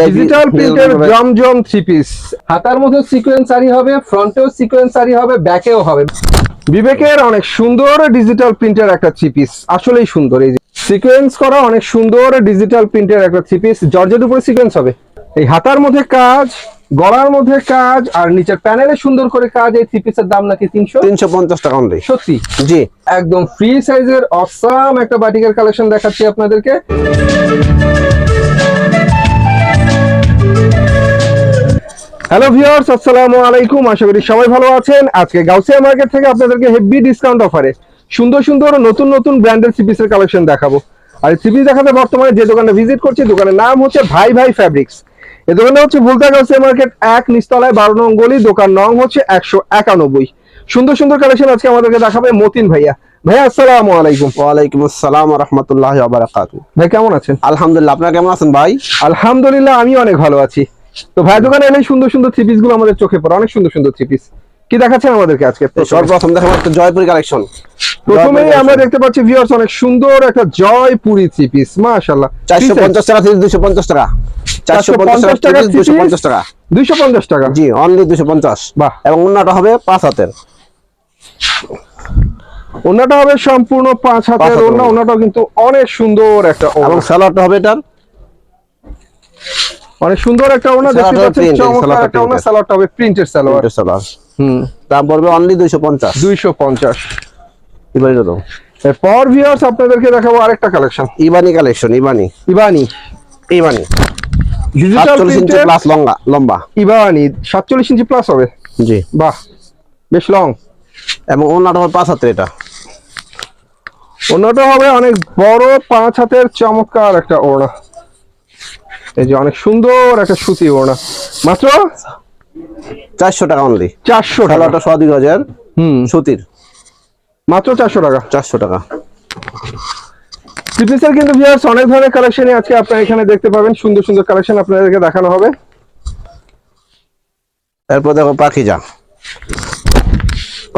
Digital প্রিন্টের জমজম three piece হাতার মধ্যে সিকোয়েন্স শাড়ি হবে ফ্রন্টেও সিকোয়েন্স শাড়ি হবে ব্যাকেও হবে। বিবেকের অনেক সুন্দর ডিজিটাল প্রিন্টের একটা থ্রি পিস আসলেই সুন্দর এই সিকোয়েন্স করা অনেক সুন্দর ডিজিটাল প্রিন্টের একটা থ্রি পিস জর্জের উপরে সিকোয়েন্স হবে। এই হাতার মধ্যে কাজ গলার মধ্যে কাজ আর নিচের প্যানেলে সুন্দর করে কাজ এই থ্রি পিসের দাম নাকি তিনশো? তিনশো পঞ্চাশ টাকা অনলি সত্যি? জি। একদম ফ্রি সাইজের অসাম একটা বাটিকের কালেকশন দেখাচ্ছি আপনাদেরকে। হ্যালো ভিউয়ার্স আসসালামু আলাইকুম আশা করি সবাই ভালো আছেন। আজকে গাউসিয়া মার্কেট থেকে আপনাদেরকে হেভি ডিসকাউন্ট অফারে সুন্দর সুন্দর নতুন নতুন ব্র্যান্ডের সিপিসের কালেকশন দেখাবো। আর সিপিস দেখাতে বর্তমানে যে দোকানে ভিজিট করছি দোকানের নাম হচ্ছে ভাই ভাই ফ্যাব্রিক্স এই দোকানটা হচ্ছে ভুলতা গাউসিয়া মার্কেট এক নিচতলায় বারো নং গলি দোকান নং হচ্ছে একশো একানব্বই। সুন্দর সুন্দর কালেকশন আজকে আমাদেরকে দেখাবে মতিন ভাইয়া। ভাইয়া আসসালামু আলাইকুম। ওয়ালাইকুম আসসালাম রহমতুল্লাহ বারাকাতু ভাই কেমন আছেন? আলহামদুলিল্লাহ আপনারা কেমন আছেন ভাই? আলহামদুলিল্লাহ আমি অনেক ভালো আছি। তো ভাই দোকানে এলে সুন্দর সুন্দর থ্রি গুলো আমাদের চোখে পড়ে অনেক সুন্দর সুন্দর থ্রি পিস কি দেখাচ্ছেন আমাদেরকে আজকে? সর্বপ্রথম দেখাবো একটা জয়পুরি কালেকশন প্রথমেই আমরা দেখতে পাচ্ছি ভিউয়ার্স অনেক সুন্দর একটা জয়পুরি থ্রি পিস মাশাআল্লাহ। চারশো পঞ্চাশ টাকা থেকে দুশো পঞ্চাশ টাকা। চারশো পঞ্চাশ টাকা থেকে দুশো পঞ্চাশ টাকা। দুইশো পঞ্চাশ টাকা। জি অনলি দুশো পঞ্চাশ। বাহ। এবং অন্যটা হবে পাঁচ হাতের। ওনাটা হবে সম্পূর্ণ পাঁচ হাতের ওড়না। ওনাটাও কিন্তু অনেক সুন্দর একটা। এবং স্যালাডটা হবে এটার। অনেক সুন্দর একটা ওনা দেখতে পাচ্ছেন চমৎকার একটা ওনা হবে প্রিন্টেড সালোয়ার স্যালাড হুম। দাম পড়বে অনলি দুইশো পঞ্চাশ। দুইশো পঞ্চাশ। দাও। এরপর ভিউয়ার্স আপনাদেরকে দেখাবো আরেকটা কালেকশন ইবানি কালেকশন ইবানি। ইবানি। ইবানি। ডিজিটাল ইঞ্চি প্লাস লম্বা লম্বা। ইবানি। সাতচল্লিশ ইঞ্চি প্লাস হবে? জি। বাহ বেশ লং এবং অন্যটা হবে পাঁচ হাতের এটা। অন্যটা হবে অনেক বড় পাঁচ হাতের চমৎকার একটা ওড়না। এই যে অনেক সুন্দর একটা সুতি ওড়না। মাত্র? চারশো টাকা অনলি চারশো টাকা। খেলাটা সোয়া দুই হাজার হুম। সুতির। মাত্র চারশো টাকা? চারশো টাকা। সিপিসের কিন্তু ভিউয়ার্স অনেক ধরনের কালেকশনই আজকে আপনারা এখানে দেখতে পাবেন। সুন্দর সুন্দর কালেকশন আপনাদেরকে দেখানো হবে। এরপর দেখো পাখিজা।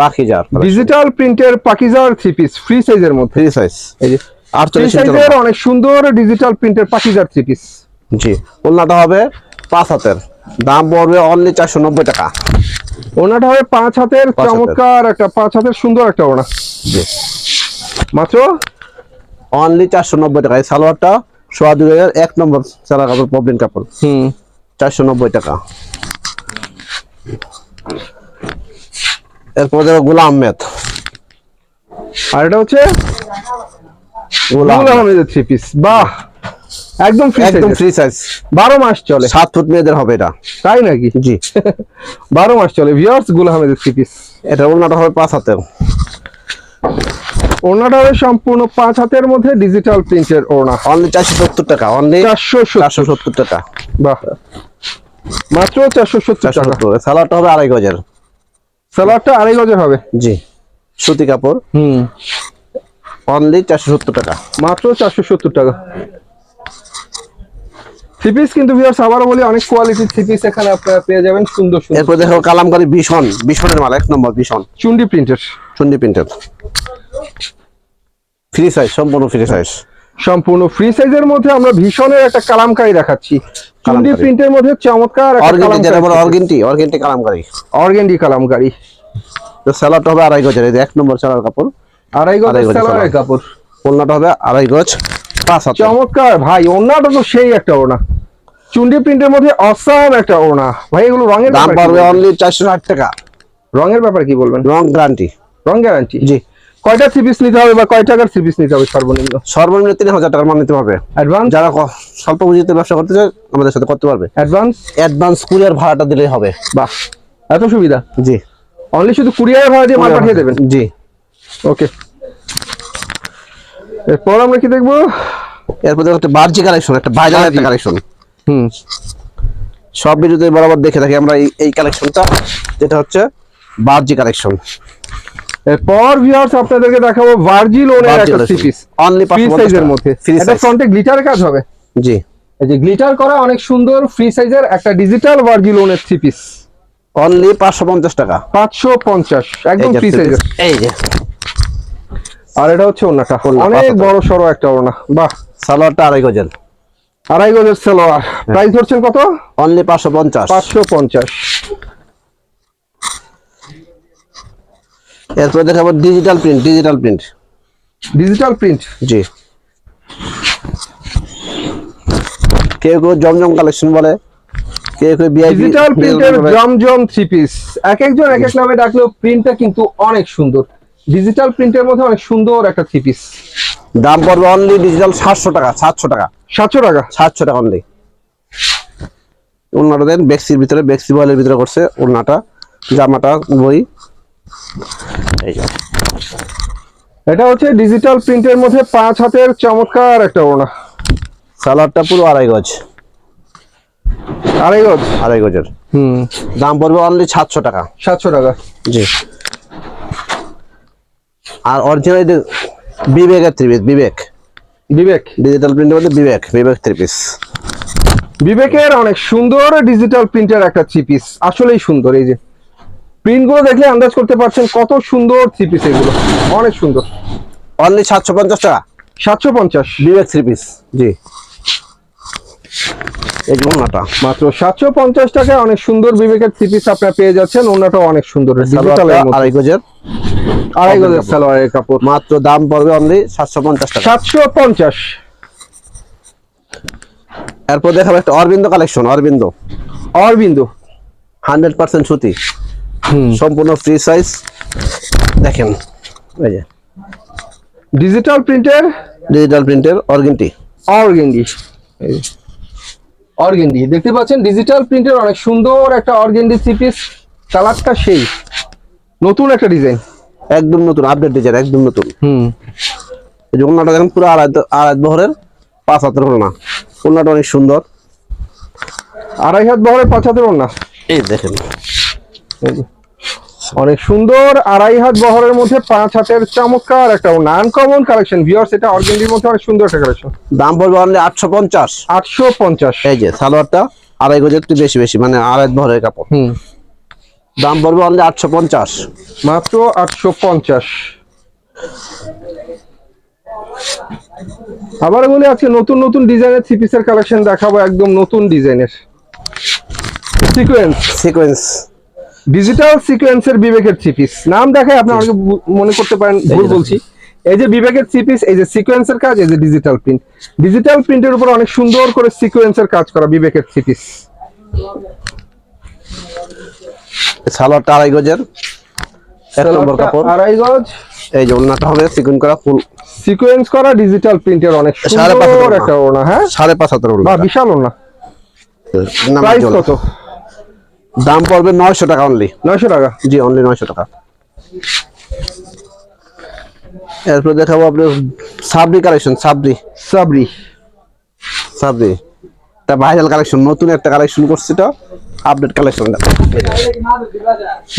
পাখিজা ডিজিটাল প্রিন্টের পাকিজার থ্রি পিস ফ্রি সাইজের মধ্যে। ফ্রি সাইজ এই যে ফ্রি আটচল্লিশ ইঞ্চি সাইজের অনেক সুন্দর ডিজিটাল প্রিন্টের পাকিজার থ্রি পিস জি ওনাটা হবে পাঁচ হাতের। দাম পড়বে অনলি চারশো নব্বই টাকা। ওনাটা হবে পাঁচ হাতের চমৎকার একটা পাঁচ হাতের সুন্দর একটা ওনা জি। মাত্র? অনলি চারশো নব্বই টাকা। এই সালোয়ারটা সোয়া দুই হাজার এক নম্বর সালোয়ার কাপড় প্রবলেম কাপড়। হুম। চারশো নব্বই টাকা। এরপর দেখো গুলাম আহমেদ আর এটা হচ্ছে গুলাম আহমেদের থ্রি পিস বাহ! একদম ফ্রি একদম ফ্রি সাইজ বারো মাস চলে। সাত ফুট মেয়েদের হবে এটা। তাই নাকি? জি। বারো মাস চলে। ভিউয়ার্স গুল আহমেদের থ্রি পিস এটা ওনাটা হবে পাঁচ হাতের। ওড়নাটা হবে সম্পূর্ণ পাঁচ হাতের মধ্যে ডিজিটাল প্রিন্টের ওড়না। অনলি চারশো সত্তর টাকা। অনলি চারশো চারশো সত্তর টাকা। বাহ। মাত্র চারশো সত্তর চারশো টাকা। সত্তর। হবে আড়াই গজের। সালোয়ারটা আড়াই গজের হবে। জি। সুতি কাপড়। হুম। অনলি চারশো সত্তর টাকা। মাত্র চারশো সত্তর টাকা। থ্রি পিস কিন্তু ভিউয়ার্স আবারও বলি অনেক কোয়ালিটির থ্রি পিস এখানে আপনারা পেয়ে যাবেন সুন্দর সুন্দর। এরপর দেখো কালামকারি ভীষণ ভীষণের মাল এক নম্বর ভীষণ। চুন্ডি প্রিন্টের চন্ডি প্রিন্টের ফ্রি সাইজ সম্পূর্ণ ফ্রি সাইজ সম্পূর্ণ ফ্রি সাইজের মধ্যে আমরা ভীষণের একটা কালামকারি দেখাচ্ছি। চুন্ডি প্রিন্টের মধ্যে চমৎকার একটা অর্গেন্টি যেটা বলে Kalamkari. Organdy organdy Kalamkari. Organdy Kalamkari. তো স্যালাডটা হবে আড়াই গজের এক নম্বর স্যালার কাপড়। আড়াই গজ সালোয়ার। কাপড়। ওড়নাটা হবে আড়াই গজ পাঁচ চমৎকার ভাই ওড়নাটা তো সেই একটা ওড়না। চুন্ডি প্রিন্টের মধ্যে অসাম একটা ওড়না। ভাই এগুলো রঙের দাম পড়বে অনলি চারশো ষাট টাকা। রঙের ব্যাপার কি বলবেন? রং গ্যারান্টি রং গ্যারান্টি জি। কয়টা থ্রি পিস নিতে হবে বা কয় টাকার থ্রি পিস নিতে হবে সর্বনিম্ন? সর্বনিম্ন তিন হাজার টাকার মাল নিতে হবে। অ্যাডভান্স যারা স্বল্প পুঁজিতে ব্যবসা করতে চায় আমাদের সাথে করতে পারবে। অ্যাডভান্স অ্যাডভান্স কুরিয়ার ভাড়াটা দিলেই হবে। বাহ এত সুবিধা? জি। অনলি শুধু কুরিয়ার ভাড়া দিয়ে মাল পাঠিয়ে দেবেন? জি। ওকে এরপর আমরা কি দেখব? এরপর দেখো একটা বার্জি কালেকশন একটা ভাইরাল একটা কালেকশন হুম। সব ভিডিওতে বরাবর দেখে থাকি আমরা এই এই কালেকশনটা যেটা হচ্ছে বার্জি কালেকশন এরপর ভিউয়ার্স আপনাদেরকে দেখাবো ভার্জিল ওনের একটা থ্রি পিস অনলি ফ্রি সাইজের মধ্যে। এটা ফ্রন্টে গ্লিটার কাজ হবে? জি। এই যে গ্লিটার করা অনেক সুন্দর ফ্রি সাইজের একটা ডিজিটাল ভার্জিল ওনের থ্রি পিস অনলি পাঁচশো পঞ্চাশ টাকা। পাঁচশো পঞ্চাশ একদম এই ফ্রি সাইজের এই যে। আর এটা হচ্ছে ওনাটা অনেক বড় সরো একটা ওনা বাহ। সালোয়ারটা আড়াই গজের। আড়াই গজের সালোয়ার প্রাইস ধরছেন কত? অনলি পাঁচশো পঞ্চাশ। পাঁচশো পঞ্চাশ। এরপরে দেখাবো digital print digital print digital print জি। কেউ কেউ জমজম কালেকশন বলে কেউ কেউ বিআইপি ডিজিটাল প্রিন্টের জমজম থ্রি পিস এক একজন এক এক নামে ডাকলেও প্রিন্টটা কিন্তু অনেক সুন্দর। ডিজিটাল প্রিন্টের মধ্যে অনেক সুন্দর একটা থ্রি পিস দাম পড়বে অনলি ডিজিটাল সাতশো টাকা সাতশো টাকা। সাতশো টাকা? সাতশো টাকা অনলি ওড়নাটা দেন বেক্সির ভিতরে বেক্সি বয়েলের ভিতরে করছে ওড়নাটা জামাটা বই। এই এটা হচ্ছে ডিজিটাল প্রিন্টের মধ্যে পাঁচ হাতের চমৎকার একটা ওনা সালোয়ারটা পুরো আড়াই গজ। আড়াই গজ? আড়াই গজের। হুম। দাম পড়বে অনলি সাতশো টাকা। সাতশো টাকা। জি। আর অরিজিনাল বিবেকের থ্রি পিস বিবেক। বিবেক। ডিজিটাল প্রিন্টের মধ্যে বিবেক বিবেক থ্রি পিস বিবেকের অনেক সুন্দর ডিজিটাল প্রিন্টের একটা থ্রি পিস আসলেই সুন্দর এই যে। প্রিন্টগুলো দেখলে আন্দাজ করতে পারছেন কত সুন্দর থ্রি পিস এগুলো অনেক সুন্দর। অনলি সাতশো পঞ্চাশ টাকা? সাতশো পঞ্চাশ। বিবেক থ্রি পিস জি। মাত্র সাতশো পঞ্চাশ টাকায় অনেক সুন্দর বিবেকের থ্রি পিস আপনারা পেয়ে যাচ্ছেন। ওনাটাও অনেক সুন্দর আড়াই গজের। আড়াই গজের সালোয়ারের কাপড়। মাত্র দাম পড়বে অনলি সাতশো পঞ্চাশ টাকা। সাতশো পঞ্চাশ। এরপর দেখাবো একটা অরবিন্দ কালেকশন অরবিন্দ। অরবিন্দু। হান্ড্রেড পার্সেন্ট সুতি। সম্পূর্ণ ফ্রি সাইজ দেখেন এই যে। ডিজিটাল প্রিন্টের ডিজিটাল প্রিন্টের অর্গেন্টি অর্গেন্ডি অর্গেন্ডি। দেখতে পাচ্ছেন ডিজিটাল প্রিন্টের অনেক সুন্দর একটা অর্গেন্ডি সিপিস পিস কালারটা সেই। নতুন একটা ডিজাইন একদম নতুন আপডেট ডিজাইন একদম নতুন। হুম। এই যে ওনাটা দেখেন পুরো আড়াই আড়াই বহরের পাঁচ হাতের ওনা ওনাটা অনেক সুন্দর। আড়াই হাত বহরের পাঁচ হাতের না এই দেখেন। অনেক সুন্দর আড়াই হাত বহরের মধ্যে পাঁচ হাতের চমৎকার একটা ওড়না আনকমন কালেকশন ভিউয়ার্স এটা অর্গেন্ডির মধ্যে অনেক সুন্দর একটা কালেকশন দাম পড়বে অনলি আটশো পঞ্চাশ। আটশো পঞ্চাশ। এই যে সালোয়ারটা আড়াই গজের একটু বেশি বেশি মানে আড়াই বহরের কাপড়। হুম। দাম পড়বে অনলি আটশো পঞ্চাশ। মাত্র আটশো পঞ্চাশ। আবার বলি আজকে নতুন নতুন ডিজাইনের থ্রি পিসের কালেকশন দেখাবো একদম নতুন ডিজাইনের। সিকোয়েন্স সিকোয়েন্স ডিজিটাল সিকোয়েন্সের বিবেকের থ্রি পিস নাম দেখায় আপনি অনেকে মনে করতে পারেন ভুল বলছি। এই যে বিবেকের থ্রি পিস এই যে সিকোয়েন্সের কাজ এই যে ডিজিটাল প্রিন্ট ডিজিটাল প্রিন্টের উপর অনেক সুন্দর করে সিকোয়েন্সের কাজ করা বিবেকের থ্রি পিস সালোয়ারটা আড়াই গজের। এক নম্বর কাপড়। আড়াই গজ। এই যে ওড়নাটা হবে সিকুইন করা ফুল সিকোয়েন্স করা ডিজিটাল প্রিন্টের অনেক সাড়ে পাঁচ সুন্দর একটা ওড়না। হ্যাঁ? সাড়ে পাঁচ হাতের ওড়না বিশাল ওড়না। প্রাইস কত? দাম পড়বে নয়শো টাকা অনলি নয়শো টাকা? জি অনলি নয়শো টাকা। এরপর দেখাবো আপনার সাবরি কালেকশন সাবরি। সাবরি। সাবরি। এটা ভাইরাল কালেকশন নতুন একটা কালেকশন করছে তো। আপডেট কালেকশন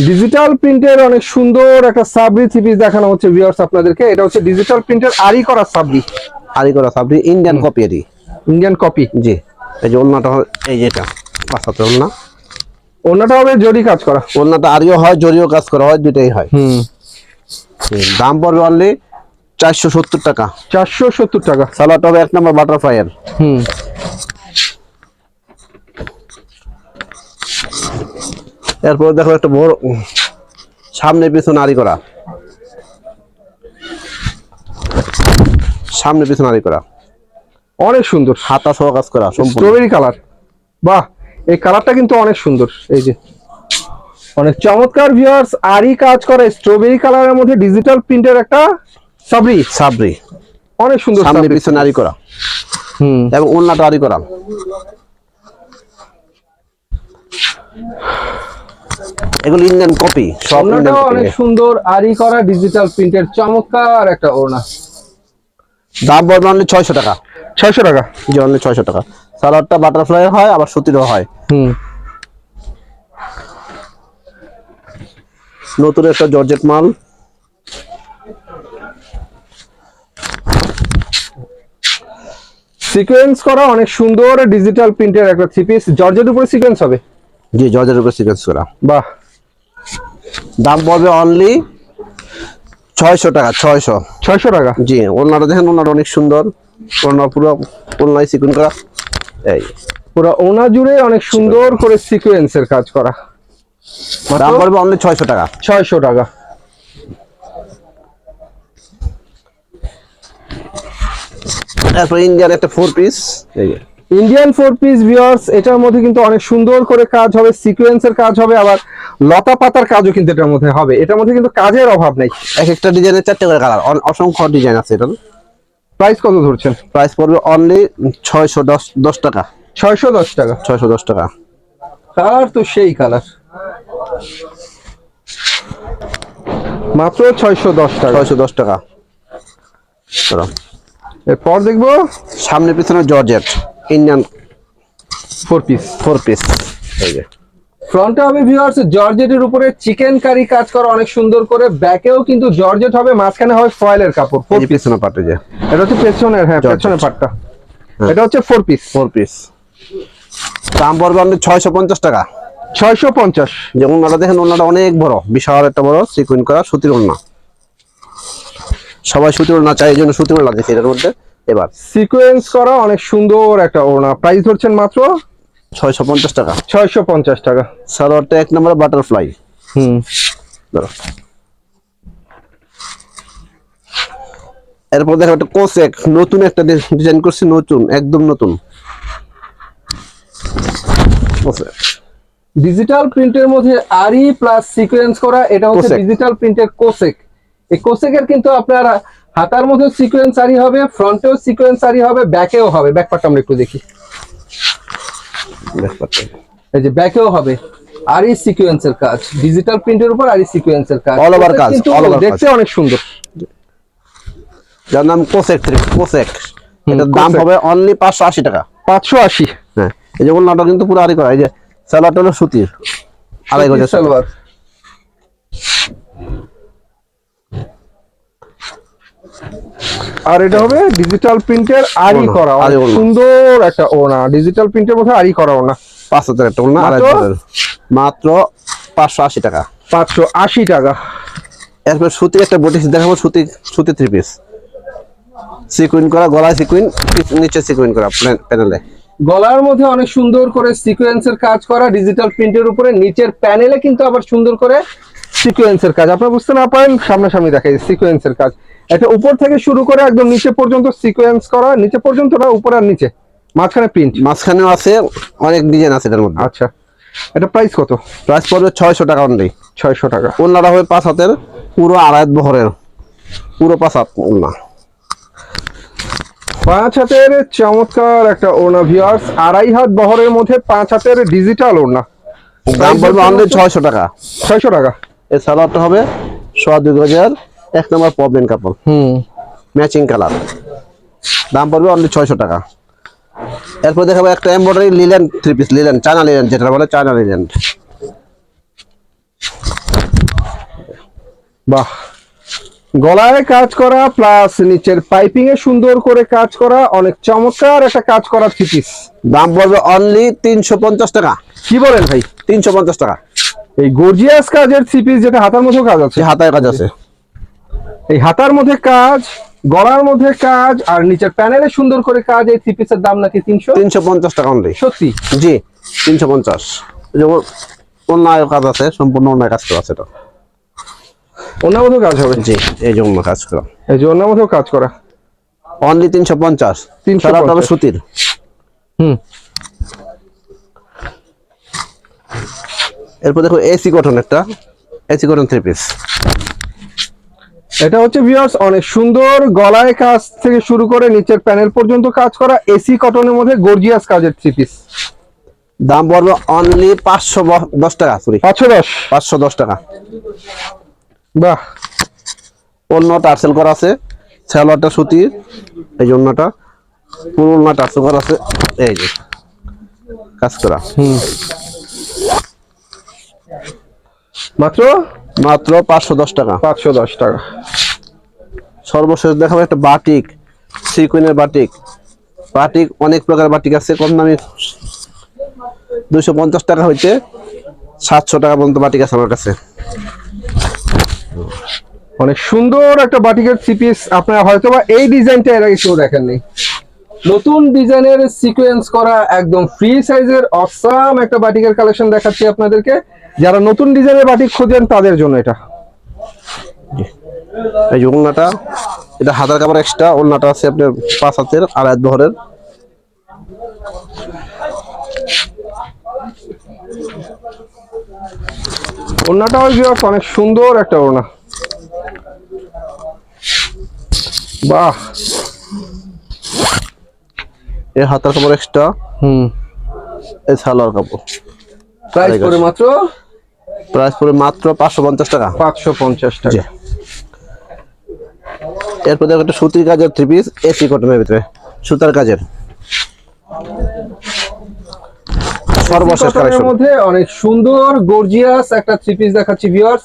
ডিজিটাল প্রিন্টের অনেক সুন্দর একটা সাবরি থ্রি পিস দেখানো হচ্ছে ভিউয়ার্স আপনাদেরকে। এটা হচ্ছে ডিজিটাল প্রিন্টের আরি করা সাবরি। আরি করা সাবরি ইন্ডিয়ান কপি এটি ইন্ডিয়ান কপি জি এই যে ওলনাটা এই যেটা পাঁচ হাতের ওড়না। ওনাটা হবে জরি কাজ করা। ওড়নাটা আরিও হয় জরিও কাজ করা হয় দুইটাই হয়। হুম। দাম পড়বে অনলি চারশো সত্তর টাকা। চারশো সত্তর টাকা। সালোয়ারটা হবে এক নম্বর বাটারফ্লাইয়ের। হুম। এরপর দেখো একটা বড় সামনে পিছনে আড়ি করা। সামনে পিছনে আড়ি করা। অনেক সুন্দর। হাতা সহ কাজ করা সম্পূর্ণ। স্ট্রবেরি কালার বাহ! এই কালারটা কিন্তু অনেক সুন্দর এই যে। অনেক চমৎকার ভিউয়ার্স আরি কাজ করে স্ট্রবেরি কালারের মধ্যে ডিজিটাল প্রিন্টের একটা সাবরি। সাবরি। অনেক সুন্দর সামনে পিছনে আড়ি করা। হুম। এবং ওড়নাটা আড়ি করা। এগুলো ইন্ডিয়ান কপি সব অনেক সুন্দর আরি করা ডিজিটাল প্রিন্টের চমৎকার একটা ওড়না। দাম অনলি ছয়শো টাকা। ছয়শো টাকা। জি অনলি ছয়শো টাকা। সালোয়ারটা বাটারফ্লাই হয় আবার সুতিরও হয়। হুম। নতুন একটা জর্জেট মাল। সিকোয়েন্স করা অনেক সুন্দর ডিজিটাল প্রিন্টের একটা থ্রি পিস জর্জের উপরে সিকোয়েন্স হবে? জি জর্জের উপর সিকোয়েন্স করা। বাহ। দাম পড়বে অনলি ছয়শো টাকা ছয়শো। ছয়শো টাকা? জি ওনারা দেখেন ওনারা অনেক সুন্দর। ওনার পুরো ওনায় সিকুন করা। এই। পুরো ওনা জুড়ে অনেক সুন্দর করে সিকোয়েন্সের কাজ করা। দাম পড়বে অনলি ছয়শো টাকা। ছয়শো টাকা। তারপর ইন্ডিয়ান একটা ফোর পিস এই ইন্ডিয়ান ফোর পিস ভিউয়ার্স এটার মধ্যে কিন্তু অনেক সুন্দর করে কাজ হবে সিকোয়েন্সের কাজ হবে আবার লতা পাতার কাজও কিন্তু এটার মধ্যে হবে। এটার মধ্যে কিন্তু কাজের অভাব নেই। এক একটা ডিজাইনের চারটে করে কালার অসংখ্য ডিজাইন আছে এটার। প্রাইস কত ধরছেন? প্রাইস পড়বে অনলি ছয়শো দশ দশ টাকা। ছয়শো দশ টাকা। ছয়শো দশ টাকা। কালার তো সেই কালার। মাত্র ছয়শো দশ টাকা। ছয়শো দশ টাকা। এরপর দেখব? সামনে পিছনে georgette Indian four piece four piece এই যে। ফ্রন্টে হবে ভিউয়ার্স জর্জেটের উপরে চিকেন কারি কাজ করা অনেক সুন্দর করে। ব্যাকেও কিন্তু জর্জেট হবে মাঝখানে হবে ফয়েলের কাপড় ফোর যে পিছনে পাটে যে। এটা হচ্ছে পেছনের হ্যাঁ। পেছনের পাটটা। হ্যাঁ। এটা হচ্ছে ফোর পিস ফোর পিস দাম পড়বে অনলি ছয়শো পঞ্চাশ টাকা। ছয়শো পঞ্চাশ। যেমন ওনাটা দেখেন ওনাটা অনেক বড় বিশাল একটা বড় সিকুইন করা সুতির ওড়না। সবাই সুতির ওড়না চাই এই জন্য সুতির ওড়না দেখি এটার মধ্যে। এবার। সিকোয়েন্স করা অনেক সুন্দর একটা ওড়না। প্রাইস ধরছেন মাত্র ছয়শো পঞ্চাশ টাকা। ছয়শো পঞ্চাশ টাকা। সালোয়ারটা এক নম্বরে বাটারফ্লাই হুম। ধরো। এরপর দেখো একটা কোসেক নতুন একটা ডিজাইন করছি নতুন একদম নতুন। ডিজিটাল প্রিন্টের মধ্যে আরি প্লাস সিকোয়েন্স করা এটা হচ্ছে ডিজিটাল প্রিন্টের কোসেক এই কোসেকের কিন্তু আপনার হাতার মধ্যে সিকোয়েন্স আরি হবে ফ্রন্টেও সিকোয়েন্স আরি হবে ব্যাকেও হবে। ব্যাকপাটটা আমরা একটু দেখি। এই যে ব্যাকেও হবে আর আরি সিকোয়েন্সের কাজ। ডিজিটাল প্রিন্টের উপর আরি সিকোয়েন্সের কাজ। Over Cosec কাজ, over কাজ। দেখতে অনেক সুন্দর। যার নাম কোসেক থ্রি কোসেক এটার দাম হবে অনলি পাঁচশো আশি টাকা। পাঁচশো আশি। হ্যাঁ এই যেমন নাটক কিন্তু পুরো আড়ি করা। এই যে সালোয়ারটা হলো সুতির আড়াই গজের সালোয়ার। আর এটা হবে ডিজিটাল প্রিন্টের আরি করা ওড়না। সুন্দর একটা ওনা ডিজিটাল প্রিন্টের মধ্যে আরি করা ওনা পাঁচ হাজার একটা আড়াই মাত্র? পাঁচশো আশি টাকা। পাঁচশো আশি টাকা। এরপর সুতির একটা বটিস দেখাবো সুতি সুতি থ্রি পিস সিকুইন করা গলায় সিকুইন নিচে সিকুইন করা প্যানেলে। গলার মধ্যে অনেক সুন্দর করে সিকোয়েন্সের কাজ করা ডিজিটাল প্রিন্টের উপরে নিচের প্যানেলে কিন্তু আবার সুন্দর করে সিকোয়েন্সের কাজ। আপনারা বুঝতে না পারেন সামনাসামনি দেখাই সিকোয়েন্সের কাজ। এটা উপর থেকে শুরু করে একদম নিচে পর্যন্ত সিকোয়েন্স করা নিচে পর্যন্ত না উপর আর নিচে। মাঝখানে প্রিন্ট মাঝখানেও আছে অনেক ডিজাইন আছে এটার মধ্যে। আচ্ছা। এটা প্রাইস কত? প্রাইস পড়বে ছয়শো টাকা অনলি ছয়শো টাকা। ওনারা হবে পাঁচ হাতের পুরো আড়াই বহরের। পুরো পাঁচ হাত ওনা পাঁচ হাতের চমৎকার একটা ওড়না ভিউয়ার্স আড়াই হাত বহরের মধ্যে পাঁচ হাতের ডিজিটাল ওড়না। দাম পড়বে অনলি ছয়শো টাকা। ছয়শো টাকা। এই সালোয়ারটা হবে সোয়া দুই গজার এক নম্বর প্রবলেম কাপড়। হুম। ম্যাচিং কালার দাম পড়বে অনলি ছয়শো টাকা। এরপর দেখাবো একটা embroidery linen three piece linen China linen যেটা বলে চায়না লিলেন বাহ। গলায় কাজ করা প্লাস নিচের পাইপিং এ সুন্দর করে কাজ করা অনেক চমৎকার একটা কাজ করা থ্রি পিস দাম পড়বে অনলি তিনশো পঞ্চাশ টাকা। কি বলেন ভাই? তিনশো পঞ্চাশ টাকা। এই গর্জিয়াস কাজের থ্রি পিস যেটা হাতার মধ্যে কাজ আছে। হাতায় কাজ আছে। এই হাতার মধ্যে কাজ গলার মধ্যে কাজ আর নিচের প্যানেলে সুন্দর করে কাজ এই থ্রি পিসের দাম নাকি তিনশো? তিনশো পঞ্চাশ টাকা অনলি সত্যি? জি তিনশো পঞ্চাশ। যেমন অন্যায় কাজ আছে সম্পূর্ণ অন্যায় কাজ করা আছে এটা। অন্য মধ্যেও কাজ হবে? জি এই জন্য কাজ করা। এই যে অন্য মধ্যেও কাজ করা। অনলি তিনশো পঞ্চাশ। 350 সারাটা হবে সুতির। হুম। এরপর দেখো এসি কটন একটা। এসি কটন থ্রি পিস এটা হচ্ছে ভিউয়ার্স অনেক সুন্দর গলায় কাজ থেকে শুরু করে নিচের প্যানেল পর্যন্ত কাজ করা এসি কটনের মধ্যে গর্জিয়াস কাজের থ্রি পিস দাম পড়বে অনলি পাঁচশো দশ টাকা সরি পাঁচশো দশ। পাঁচশো দশ টাকা। বাহ। অন্য টার্সেল করা আছে স্যালোয়ারটা সুতির এই জন্যটা অন্যটা। পুরো অন্য টার্সেল করা আছে এই যে কাজ করা। হুম। মাত্র? মাত্র পাঁচশো দশ টাকা। পাঁচশো দশ টাকা। সর্বশেষ দেখাবো একটা বাটিক সিকুইনের বাটিক। বাটিক অনেক প্রকার বাটিক আছে কম দামি দুইশো পঞ্চাশ টাকা হইতে সাতশো টাকা পর্যন্ত বাটিক আছে আমার কাছে। অনেক সুন্দর একটা বাটিকের থ্রি পিস আপনারা হয়তো বা এই ডিজাইনটা এর আগে কেউ দেখেননি। নতুন ডিজাইনের সিকোয়েন্স করা একদম ফ্রি সাইজের অসাম একটা বাটিকের কালেকশন দেখাচ্ছি আপনাদেরকে। যারা নতুন ডিজাইনের বাটিক খোঁজেন তাদের জন্য এটা। এই যে ওড়নাটা এটা হাতার কাপড় এক্সট্রা ওড়নাটা আছে আপনার পাঁচ হাতের আর এক বহরের ওড়নাটাও অনেক সুন্দর একটা ওড়না। বাহ। এই হাতার কাপড় এক্সট্রা হুম। এই সালোয়ার কাপড়। প্রাইস করে মাত্র প্রাইস পড়ে মাত্র পাঁচশো পঞ্চাশ টাকা। পাঁচশো পঞ্চাশ টাকা। এরপর দেখো একটা সুতির কাজের থ্রি পিস এসি কটনের ভিতরে সুতার কাজের। সর্বশেষ কালেকশন মধ্যে অনেক সুন্দর গর্জিয়াস একটা থ্রি পিস দেখাচ্ছি ভিউয়ার্স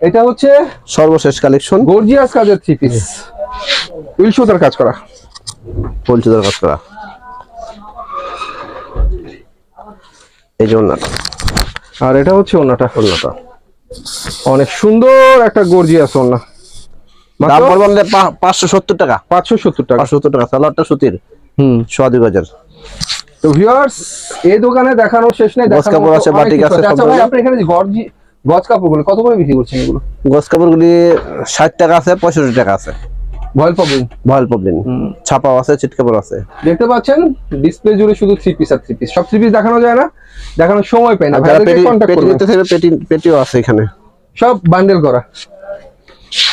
এটা হচ্ছে সর্বশেষ কালেকশন গর্জিয়াস কাজের থ্রি পিস উইল সুতার কাজ করা। পঞ্চদার কাজ করা। এই যে ওনাটা আর এটা হচ্ছে ওড়নাটা ওনাটা অনেক সুন্দর একটা গর্জিয়াস ওড়না দাম পাঁচশো সত্তর টাকা। পাঁচশো সত্তর টাকা। সত্তর টাকা সালোয়ারটা সুতির। হুম। সোয়া দুই গজের। তো ভিউয়ার্স এই দোকানে দেখানোর শেষ নেই কাপড় আছে, বাটিক আছে, আচ্ছা ভাই আপনি এখানে গর্জি গজ কাপড়গুলো কত করে বিক্রি করছেন এগুলো? গজ কাপড়গুলি ষাট টাকা আছে পঁয়ষট্টি টাকা আছে। ভয়েল প্রবলেম ভয়েল প্রবলেম ছাপাও আছে আছে। দেখতে পাচ্ছেন? ডিসপ্লে জুড়ে শুধু থ্রি পিস আর থ্রি পিস সব থ্রি পিস দেখানো যায় না। দেখানোর সময় পাই না। পেটি নিতে পেটি পেটিও আছে এখানে। সব বান্ডেল করা।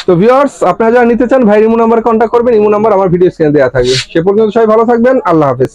তো ভিউয়ার্স আপনারা যারা নিতে চান ভাই ইমো নাম্বার কন্ট্যাক্ট করবেন। ইমো নাম্বার আমার ভিডিও স্ক্রিনে দেওয়া থাকবে। সে পর্যন্ত সবাই ভালো থাকবেন। আল্লাহ হাফেজ।